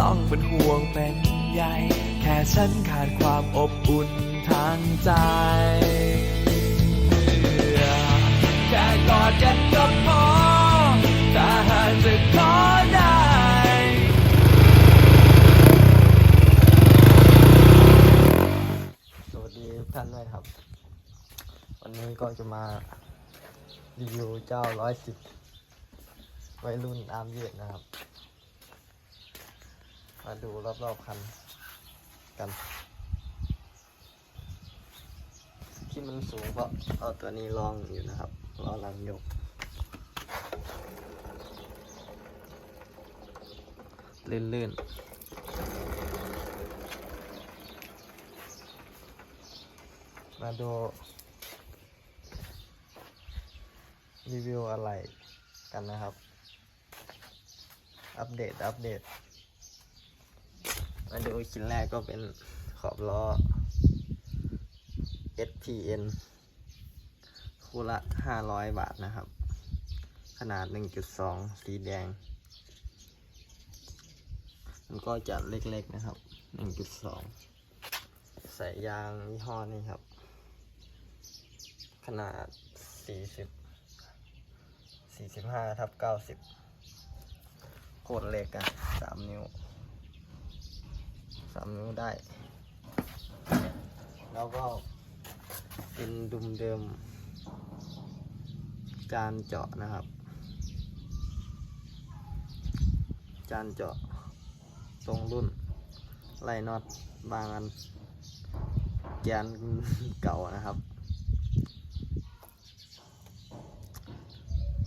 ต้องเป็นห่วงเป็นใยแค่ฉันขาดความอบอุ่นทางใจ แค่กอดกันก็พอถ้าหากจะขอได้สวัสดีทุกท่านด้วยครับ วันนี้ก็จะมารีวิวเจ้าร้อยสิบวัยรุ่นอาร์มเยดนะครับ มาดูรอบๆคันกัน ที่มันสูงเพราะเอาตัวนี้ลองอยู่นะครับล้อหลังยก ลื่นๆ มาดู รีวิวอะไรกันนะครับ อัปเดต อัปเดต มาดูชิ้นแรกก็เป็นขอบล้อ SPN คู่ละ 500 บาทนะครับ ขนาด 1.2 สีแดง มันก็จะเล็กๆนะครับ 1.2 ใส่ยางยี่ห้อนี้ครับ ขนาด 40 45ทับ90 โคตรเล็กอะ3นิ้ว 3นิ้วได้ แล้วก็เป็นดุมเดิม จานเจาะนะครับ จานเจาะทรงรุ่นไล่น็อตบางอันแกนเก่านะครับ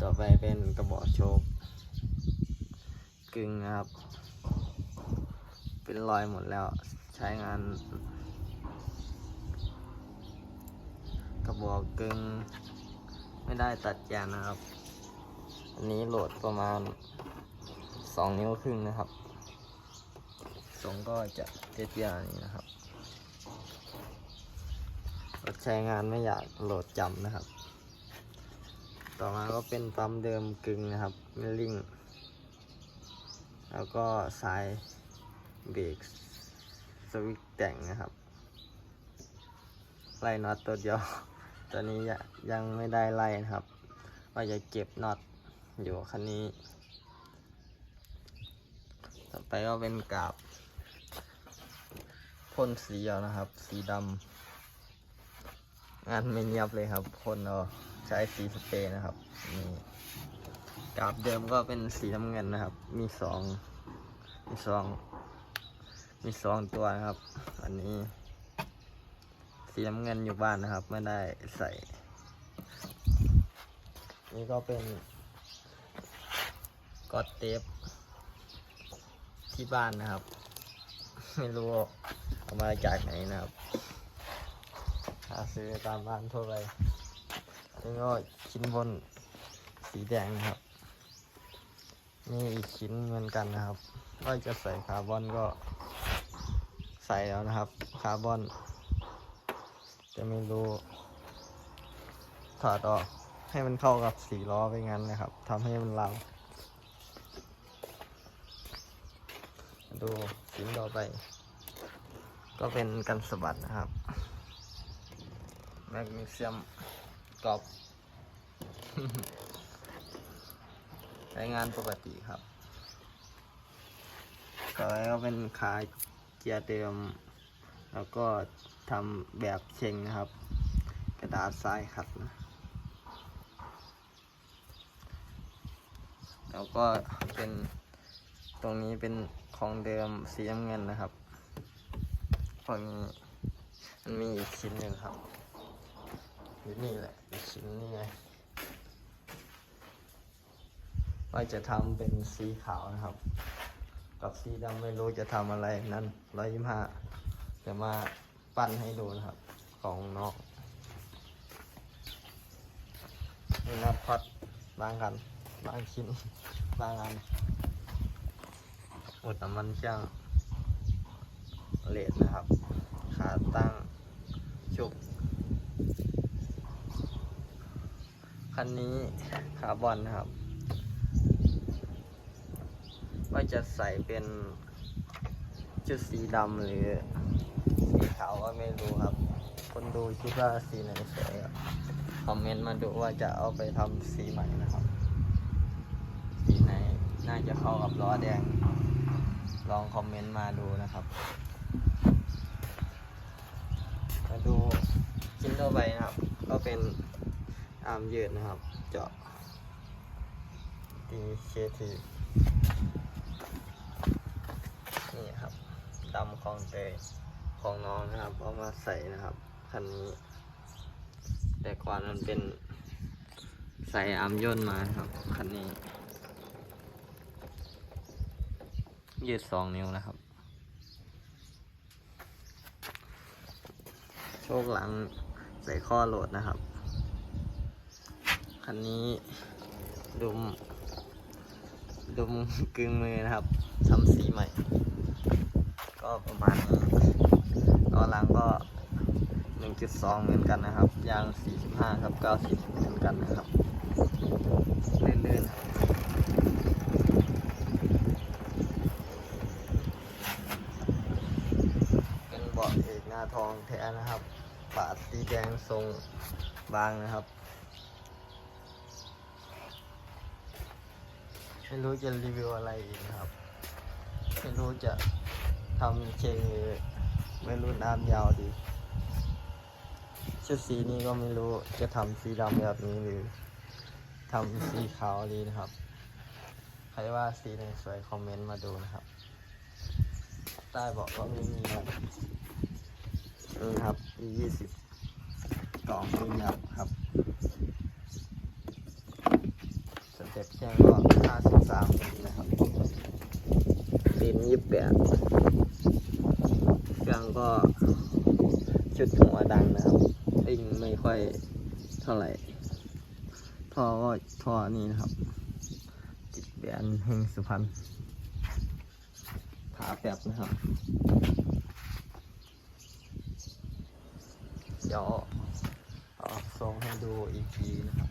ต่อไปเป็นกระบอกโชกกึ่งนะครับ เป็นรอยหมดแล้วใช้งาน กระบอกกึ่งไม่ได้ตัดแกนนะครับ อันนี้โหลดประมาณ2นิ้วครึ่งนะครับทรงก็จะเตี้ยๆนี้นะครับรถใช้งานไม่อยากโหลดจำนะครับ ต่อมาก็เป็นปั๊มเดิมกึ่งนะครับมิลลิงแล้วก็สาย เบรกสวิตช์แต่งนะครับไล่น็อตตัวเดียวตัวนี้ยังยังไม่ได้ไล่นะครับ ว่าจะเก็บน็อตอยู่คันนี้ ต่อไปก็เป็นกาบพ่นสีเอานะครับ สีดำงานไม่เงียบเลยครับพ่นเอาใช้สีสเปรย์นะครับนี่กาบเดิมก็เป็นสีน้ำเงินนะครับ มีสองมีสอง มีสองตัวนะครับ อันนี้สีน้ำเงินอยู่บ้านนะครับ ไม่ได้ใส่ นี่ก็เป็นกอดเทปที่บ้านนะครับ ไม่รู้เอามาจากไหนนะครับหาซื้อตามร้านทั่วไปแล้วก็ชิ้นบนสีแดงนะครับ นี่อีกชิ้นเหมือนกันนะครับว่าจะใส่คาร์บอนก็ ใส่แล้วนะครับ คาร์บอน จะไม่รู้ถอดออกให้มันเข้ากับสีล้อไปงั้นนะครับทำให้มันลาวมาดูชิ้นต่อไป ก็เป็นกันสะบัดนะครับ แมกนีเซียมกรอบใช้งานปกติครับต่อไปก็เป็นขาเกียร์เดิม แล้วก็ทำแบบเชงนะครับ กระดาษทรายขัดนะแล้วก็เป็นตรงนี้เป็นของเดิมสีน้ำเงินนะครับพวกนี้มันมีอีกชิ้นหนึ่งครับอยู่นี่แหละอีกชิ้นนี่ไงว่าจะทำเป็นสีขาวนะครับ กับสีดำไม่รู้จะทำอะไรนั้นร้อยยี่ห้าจะมาปั้นให้ดูนะครับ ของนอกนี่นะพัดบางกันบางชิ้นบางอันอุดน้ำมันเครื่องเลดนะครับ ขาตั้งชุกคันนี้คาร์บอนนะครับ ว่าจะใส่เป็นชุดสีดำหรือสีขาวก็ไม่รู้ครับ คนดูคิดว่าสีไหนสวยคอมเมนต์มาดูว่าจะเอาไปทำสีใหม่นะครับ สีไหนน่าจะเข้ากับล้อแดง ลองคอมเมนต์มาดูนะครับ มาดูชิ้นต่อไปนะครับ ก็เป็นอาร์มยืดนะครับ เจาะดีเคทีนี่ครับ ดำของเตยของน้องนะครับเอามาใส่นะครับคันนี้ แต่ก่อนมันเป็นใส่อาร์มย่นมาครับคันนี้ ยืดสองนิ้วนะครับ โชคหลังใส่ข้อโหลดนะครับ คันนี้ดุมดุมกึ่งมือนะครับทำสีใหม่ ก็ประมาณนี้ตอนหลังก็ 1.2 เหมือนกันนะครับ ยาง 45 ครับ 90 เหมือนกันนะครับลื่นๆครับเป็นเบาะเอกหน้าทองแท้นะครับปาดสีแดงทรงบางนะครับไม่รู้จะรีวิวอะไรอีกครับ ไม่รู้จะ ทำเชงไม่รู้น้ำยาวดี ชุดสีนี้ก็ไม่รู้จะทำสีดำแบบนี้หรือทำสีขาวดีนะครับ ใครว่าสีไหนสวยคอมเมนต์มาดูนะครับ ใต้บอกว่าไม่มีนะนี่ครับมียี่สิบกล่องมีหยับครับสเต็ปแจ้งก็ห้าสิบสามนะครับ ดินยี่สิบแปดเครื่องก็ชุดหัวดังนะครับอิงไม่ค่อยเท่าไหร่ท่อก็ท่อนี้นะครับ ติดแบรนด์เฮงสุพรรณผาแปบนะครับ เดี๋ยวเอาส่งให้ดูอีกทีนะครับ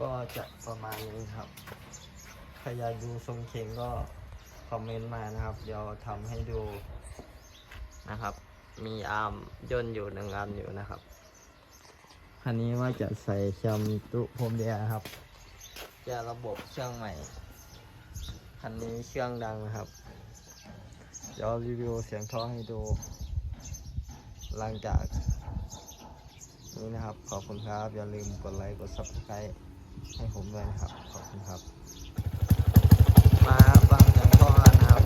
ก็ จะประมาณนี้ครับ ใครอยากดูทรงเข่งก็คอมเมนต์มานะครับ เดี๋ยวทำให้ดูนะครับ มีอาร์มย่นอยู่หนึ่งอันอยู่นะครับ คันนี้ว่าจะใส่แคมตุพรมแดงครับจะระบบเครื่องใหม่ คันนี้เครื่องดังนะครับ เดี๋ยวรีวิวเสียงท่อให้ดู หลังจากนี่นะครับ ขอบคุณครับ อย่าลืมกดไลค์ กด subscribe ให้ผมด้วยนะครับ ขอบคุณครับ มาฟังเสียงท่อนะครับ